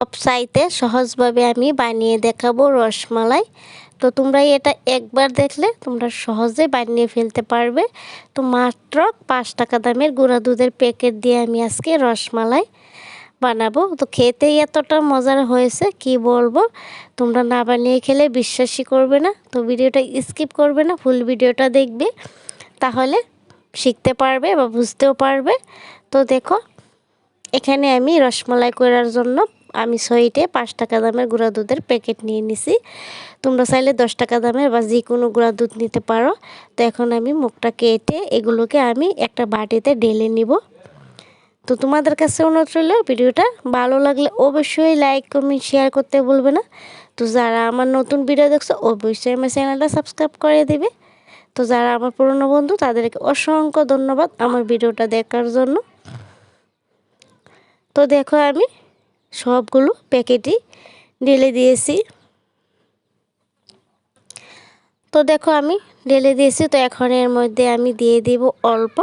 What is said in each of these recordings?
সবচাইতে সহজভাবে আমি বানিয়ে দেখাবো রসমালাই। তো তোমরা এটা একবার দেখলে তোমরা সহজে বানিয়ে ফেলতে পারবে। তো মাত্র পাঁচ টাকা দামের গুঁড়া দুধের প্যাকেট দিয়ে আমি আজকে রসমালাই বানাবো। তো খেতেই এতটা মজার হয়েছে, কি বলব? তোমরা না বানিয়ে খেলে বিশ্বাসই করবে না। তো ভিডিওটা স্কিপ করবে না, ফুল ভিডিওটা দেখবে। তাহলে শিখতে পারবে বা বুঝতেও পারবে। তো দেখো, এখানে আমি রসমালাই করার জন্য আমি সইটে পাঁচ টাকা দামের গুঁড়া দুধের প্যাকেট নিয়ে নিছি। তোমরা চাইলে দশ টাকা দামের বা যে কোনো গুঁড়া দুধ নিতে পারো। তো এখন আমি মুখটা কেটে এগুলোকে আমি একটা বাটিতে ঢেলে নিব। তো তোমাদের কাছে অনুরোধ রইল, ভিডিওটা ভালো লাগলে অবশ্যই লাইক কমেন্ট শেয়ার করতে বলবে না। তো যারা আমার নতুন ভিডিও দেখছ, অবশ্যই আমার চ্যানেলটা সাবস্ক্রাইব করে দেবে। তো যারা আমার পুরনো বন্ধু, তাদেরকে অসংখ্য ধন্যবাদ আমার ভিডিওটা দেখার জন্য। তো দেখো আমি সবগুলো প্যাকেটই ঢেলে দিয়েছি। তো দেখো আমি ঢেলে দিয়েছি, তো এখন এর মধ্যে আমি দিয়ে দিব অল্প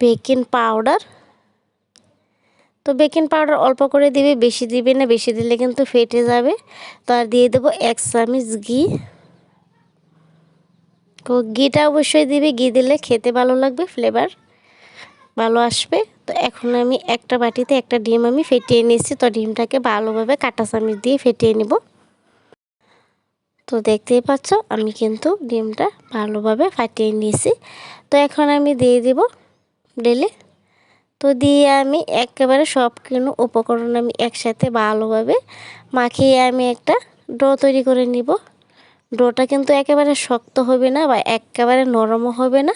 বেকিং পাউডার। তো বেকিং পাউডার অল্প করে দিবে, বেশি দিবে না, বেশি দিলে কিন্তু ফেটে যাবে। তো আর দিয়ে দেবো এক চামিচ ঘি। তো ঘিটা অবশ্যই দিবে, ঘি দিলে খেতে ভালো লাগবে ফ্লেভার ভালো আসবে। তো এখন আমি একটা বাটিতে একটা ডিম আমি ফেটিয়ে নিয়েছি। তো ডিমটাকে ভালোভাবে কাটা চামিচ দিয়ে ফেটিয়ে নেব। তো দেখতেই পাচ্ছ, আমি কিন্তু ডিমটা ভালোভাবে ফাটিয়ে নিয়েছি। তো এখন আমি দিয়ে দিব ডেলে। তো দিয়ে আমি একেবারে সব কিছু উপকরণ আমি একসাথে ভালোভাবে মাখিয়ে আমি একটা ডো তৈরি করে নিব। ডোটা কিন্তু একেবারে শক্ত হবে না বা একেবারে নরমও হবে না।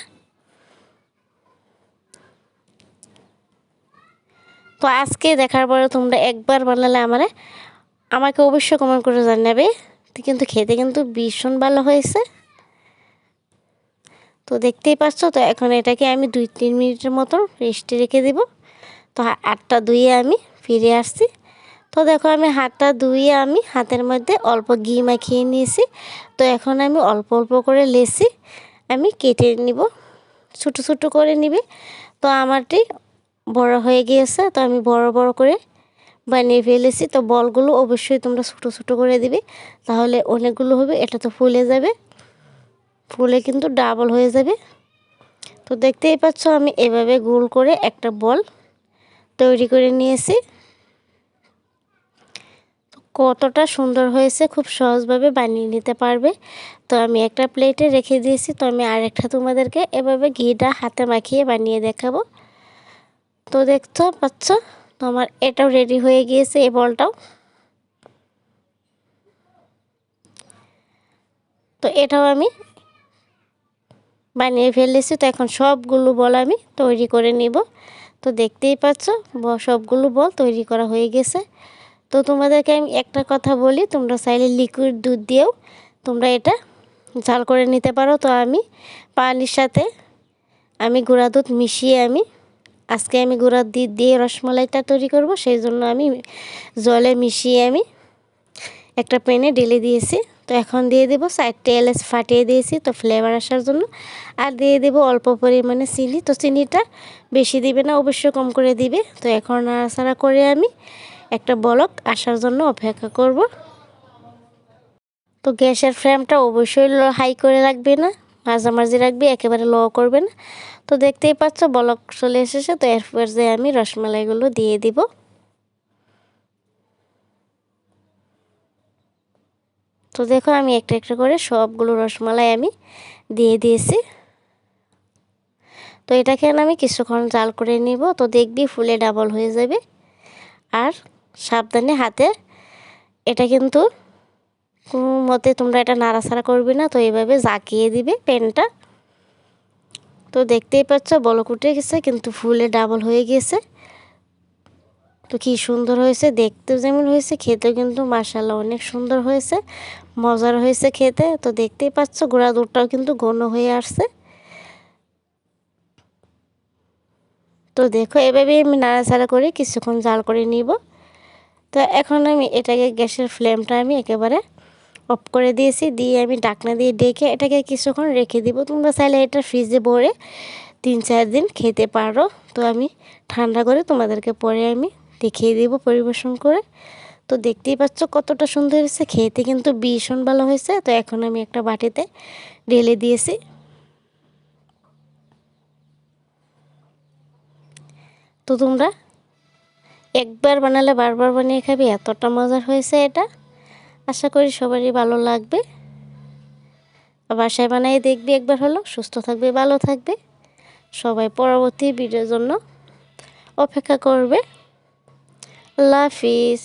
তো আজকে দেখার পরে তোমরা একবার বানালে আমারে, আমাকে অবশ্যই কমেন্ট করে জানাবে। কিন্তু খেতে কিন্তু ভীষণ ভালো হয়েছে। তো দেখতেই পাচ্ছ, তো এখন এটাকে আমি দুই তিন মিনিটের মতো রেস্টে রেখে দেব। তো আটটা ধুয়ে আমি ফিরে আসছি। তো দেখো আমি হাতটা ধুয়ে আমি হাতের মধ্যে অল্প ঘি মাখিয়ে নিয়েছি। তো এখন আমি অল্প অল্প করে লেসি, আমি কেটে নিব। ছোটো ছোটো করে নিবে। তো আমারটি বড় হয়ে গিয়েছে, তো আমি বড় বড় করে বানিয়ে ফেলেছি। তো বলগুলো অবশ্যই তোমরা ছোটো ছোটো করে দিবে, তাহলে অনেকগুলো হবে, এটা তো ফুলে যাবে। ফুলে কিন্তু ডাবল হয়ে যাবে। তো দেখতেই পাচ্ছ, আমি এভাবে গোল করে একটা বল তৈরি করে নিয়েছি। কতটা সুন্দর হয়েছে, খুব সহজভাবে বানিয়ে নিতে পারবে। তো আমি একটা প্লেটে রেখে দিয়েছি, তো আমি আরেকটা তোমাদেরকে এভাবে ঘিটা হাতে মাখিয়ে বানিয়ে দেখাবো। তো দেখছ পাচ্ছ? তো আমার এটাও রেডি হয়ে গিয়েছে এই বলটাও। তো এটাও আমি বানিয়ে ফেলেছি, তো এখন সবগুলো বল আমি তৈরি করে নিব। তো দেখতেই পাচ্ছ সবগুলো বল তৈরি করা হয়ে গেছে। তো তোমাদেরকে আমি একটা কথা বলি, তোমরা চাইলে লিকুইড দুধ দিয়েও তোমরা এটা ঝাল করে নিতে পারো। তো আমি পানির সাথে আমি গুঁড়া দুধ মিশিয়ে আমি আজকে আমি গুঁড়া দুধ দিয়ে রসমালাইটা তৈরি করব, সেই জন্য আমি জলে মিশিয়ে আমি একটা প্যানে ঢেলে দিয়েছি। তো এখন দিয়ে দেবো সাইডটা এলাচ ফাটিয়ে দিয়েছি, তো ফ্লেভার আসার জন্য। আর দিয়ে দেব অল্প পরিমাণে চিনি, তো চিনিটা বেশি দিবে না অবশ্যই কম করে দিবে। তো এখন নাড়াচাড়া করে আমি একটা বলক আসার জন্য অপেক্ষা করব। তো গ্যাসের ফ্লেমটা অবশ্যই হাই করে রাখবে না। মাঝামাঝি রাখবি, একেবারে লো করবে না। তো দেখতেই পাচ্ছ, বলক চলে এসেছে, তো এরপর যে আমি রসমালাইগুলো দিয়ে দিব। তো দেখো, আমি একটা একটা করে সবগুলো রসমালাই আমি দিয়ে দিয়েছি। তো এটাকে আমি কিছুক্ষণ জাল করে নিব, তো দেখবি ফুলে ডাবল হয়ে যাবে। আর সাবধানে হাতে, এটা কিন্তু কোনো মতে তোমরা এটা নাড়াচাড়া করবে না, তো এইভাবে জাকিয়ে দিবে পেনটা। তো দেখতেই পাচ্ছ, বলক উঠে গেছে, কিন্তু ফুলে ডাবল হয়ে গেছে। তো কি সুন্দর হয়েছে, দেখতেও যেমন হয়েছে, খেতেও কিন্তু মাসাল্লাহ অনেক সুন্দর হয়েছে, মজার হয়েছে খেতে। তো দেখতেই পাচ্ছ, গোড়া দুধটাও কিন্তু ঘন হয়ে আসছে। তো দেখো, এভাবেই আমি নাড়াচাড়া করে কিছুক্ষণ জাল করে নিব। তো এখন আমি এটাকে গ্যাসের ফ্লেমটা আমি একেবারে অফ করে দিয়েছি, দিয়ে আমি ডাকনা দিয়ে ডেকে এটাকে কিছুক্ষণ রেখে দিব। তোমরা চাইলে এটা ফ্রিজে ভরে তিন চার দিন খেতে পারো। তো আমি ঠান্ডা করে তোমাদেরকে পরে আমি দেখিয়ে দিব পরিবেশন করে। তো দেখতেই পাচ্ছ কতটা সুন্দর হয়েছে, খেতে কিন্তু ভীষণ ভালো হয়েছে। তো এখন আমি একটা বাটিতে ঢেলে দিয়েছি। তো তোমরা একবার বানালে বারবার বানিয়ে খাবি, এতটা মজার হয়েছে এটা। আশা করি সবারই ভালো লাগবে। বাসায় বানাই দেখবি একবার হলো, সুস্থ থাকবে, ভালো থাকবে। সবাই পরবর্তী ভিডিওর জন্য অপেক্ষা করবে। আল্লাহ হাফিজ।